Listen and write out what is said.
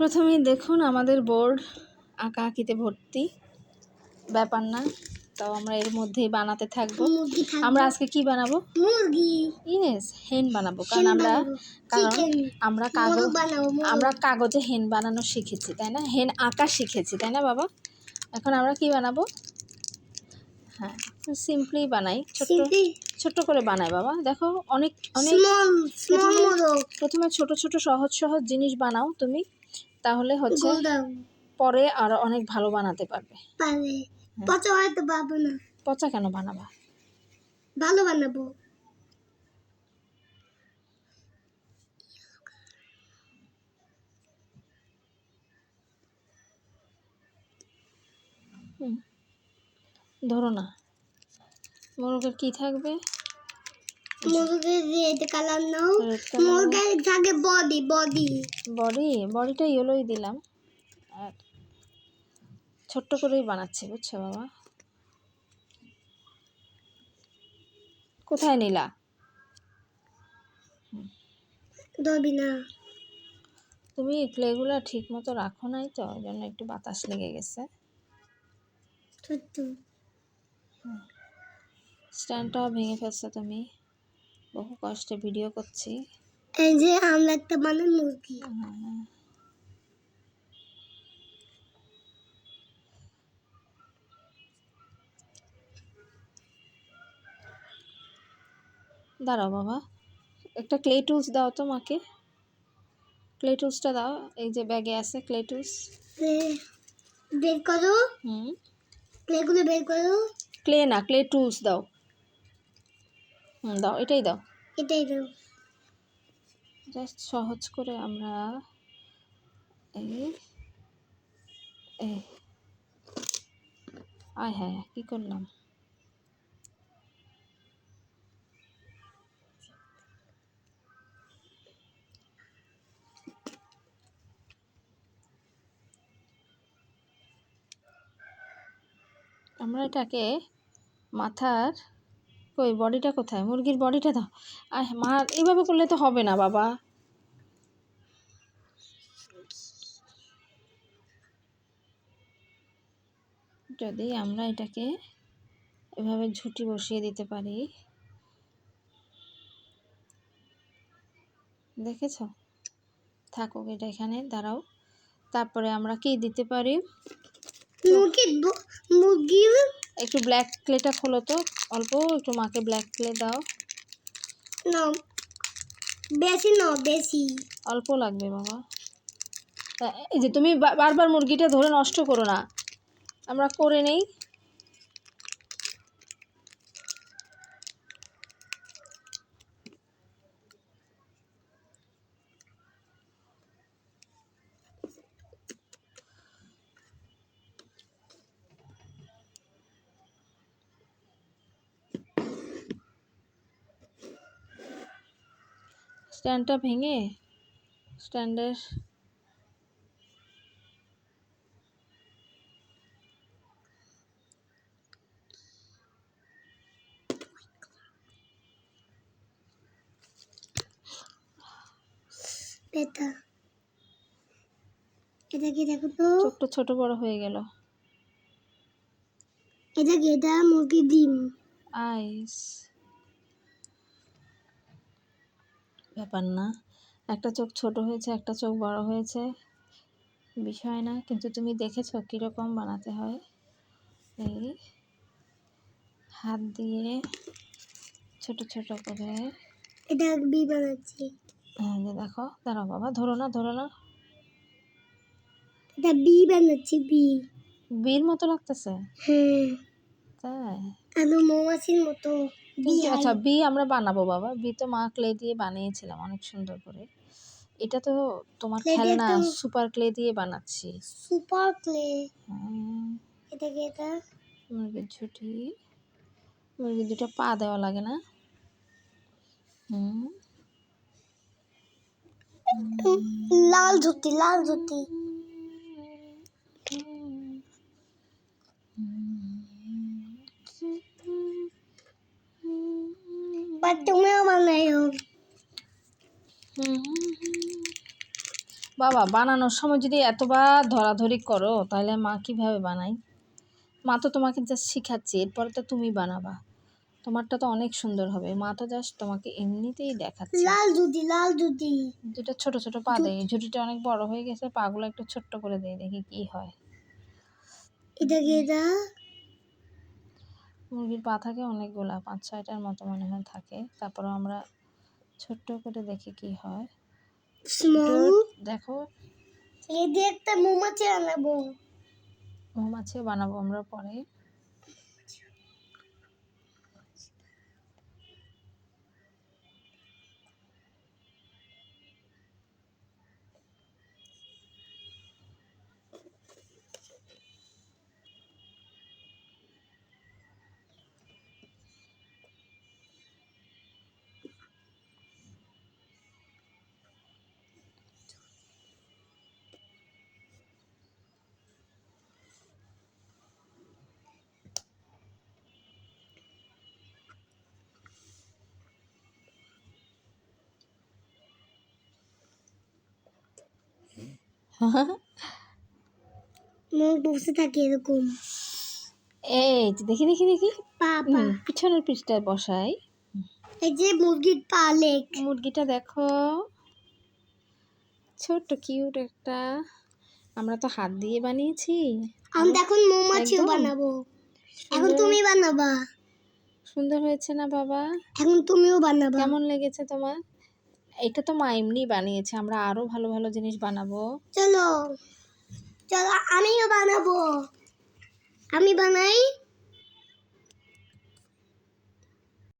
প্রথমেই দেখুন আমাদের বোর্ড আঁকা আঁকিতে ভর্তি। ব্যাপার না তো আমরা এর মধ্যেই বানাতে থাকব। আমরা আজকে কি বানাবো? মুরগি। ইয়েস হেন বানাবো। কারণ আমরা কারণ আমরা কাগজ আমরা কাগজে হেন বানানো শিখেছি তাই না? হেন আঁকা শিখেছি তাই না বাবা? এখন আমরা কি বানাবো? হ্যাঁ সিম্পলি বানাই। ছোট্ট ছোট্ট করে বানাই বাবা। দেখো অনেক অনেক প্রথমে ছোট ছোট সহজ সহজ জিনিস বানাও তুমি। তাহলে হচ্ছে পরে আরও অনেক ভালো বানাতে পারবে। পচা হয়তো পাবো না। পচা কেন বানাবা? ভালো বানাবো। ধরো না। মোরগের কি থাকবে? রেড কালার নাও। মুরগির থাকে বডি বডি বডি বডিটা ইয়েলোই দিলাম। আর ছোট্ট করেই বানাচ্ছি বুঝছ বাবা? কোথায় নিলা? ধরবি না। তুমি ক্লেগুলো ঠিক মতো রাখো নাই তো ওই জন্য একটু বাতাস লেগে গেছে। স্ট্যান্ডটাও ভেঙে ফেলছো তুমি। বহু কষ্টে ভিডিও করছি। এই যে আমরা একটা বানাই মুরগি। দাঁড়াও বাবা একটা ক্লে টুলস দাও তো মাকে ক্লে টুলসটা দাও এই যে ব্যাগে আছে ক্লে টুলস বের করো। হুম। প্লেগুলো বের করো। ক্লে না ক্লে টুলস দাও। হুম দাও এটাই দাও। এটাই দাও। জাস্ট সহজ করে আমরা এই এই আয় হ্যাঁ কী করলাম? আমরা এটাকে মাথার কই, বডিটা কোথায়? মুরগির বডিটা দাও আয় মা এইভাবে করলে তো হবে না, বাবা। যদি আমরা এটাকে এভাবে ঝুটি বসিয়ে দিতে পারি। দেখেছ? থাকুক, এটা এখানে, দাঁড়াও। তারপরে আমরা কি দিতে পারি? মুরগি ব- মুরগির একটু ব্ল্যাক ক্লেটা খোলো তো অল্প একটু মাকে ব্ল্যাক ক্লে দাও। না বেশি না বেশি। অল্প লাগবে বাবা। এই যে তুমি বারবার মুরগিটা ধরে নষ্ট করো না। আমরা করে নেই। স্ট্যান্ডটা ভেঙে স্ট্যান্ডের এটা। এটা কি দেখো তো? ছোট্ট ছোট বড় হয়ে গেল। এটা কি? এটা মুরগির ডিম। আইস। ব্যাপার না। একটা চোখ ছোট হয়েছে একটা চোখ বড় হয়েছে। বিষয় না কিন্তু তুমি দেখেছ কীরকম বানাতে হয়? এই হাত দিয়ে ছোট ছোট করে এটা বি বানাচ্ছি। এই যে দেখো দাঁড়াও বাবা ধরো না ধরো না। এটা বি বানাচ্ছি বি। বীর মতো লাগতেছে? হ্যাঁ। তাই? আলু মৌমাছির মতো। আচ্ছা বি আমরা বানাবো বাবা। বি তো মা ক্লে দিয়ে বানিয়েছিলাম অনেক সুন্দর করে। এটা তো তোমার খেলনা সুপার ক্লে দিয়ে বানাচ্ছি। Super clay. এটা কি এটা? মুরগির ঝুটি। মুরগির দুটো পা দেওয়া লাগে না? হুম। লাল ধুতি লাল ধুতি তুমিও বাবা বানানোর সময় যদি এতবার ধরাধরি করো তাহলে মা কীভাবে বানাই মা তো তোমাকে জাস্ট শিখাচ্ছে এরপরে তো তুমি বানাবা। তোমারটা তো অনেক সুন্দর হবে। মা তো জাস্ট তোমাকে এমনিতেই দেখাচ্ছে। লাল জুতি লাল জুতি দুটো ছোট ছোট পা দেয়। ঝুটিটা অনেক বড় হয়ে গেছে পাগুলো একটু ছোট্ট করে দেয় দেখি কি হয়। এটা কি এটা? মুরগির পা থাকে অনেকগুলা পাঁচ ছয়টার মতো মনে হয় থাকে। তারপরে আমরা ছোট্ট করে দেখি কি হয়। দেখো। এই দিয়ে একটা মৌমাছি বানাবো মৌমাছি বানাবো আমরা পরে। মুখ বসে থাকে এরকম। এই যে দেখি দেখি দেখি। পা পা পিছনের পিঠটায় বসাই। এই যে মুরগির পা লেগ মুরগিটা দেখো। ছোট্ট কিউট একটা। আমরা তো হাত দিয়ে বানিয়েছি। আমি তো এখন মৌমাছিও বানাবো। এখন তুমি বানাবা। সুন্দর হয়েছে না বাবা? এখন তুমিও বানাবা। কেমন লেগেছে তোমার? এটা তো মা এমনি বানিয়েছে, আমরা আরও ভালো ভালো জিনিস বানাবো। চলো চলো আমিও বানাবো। আমি বানাই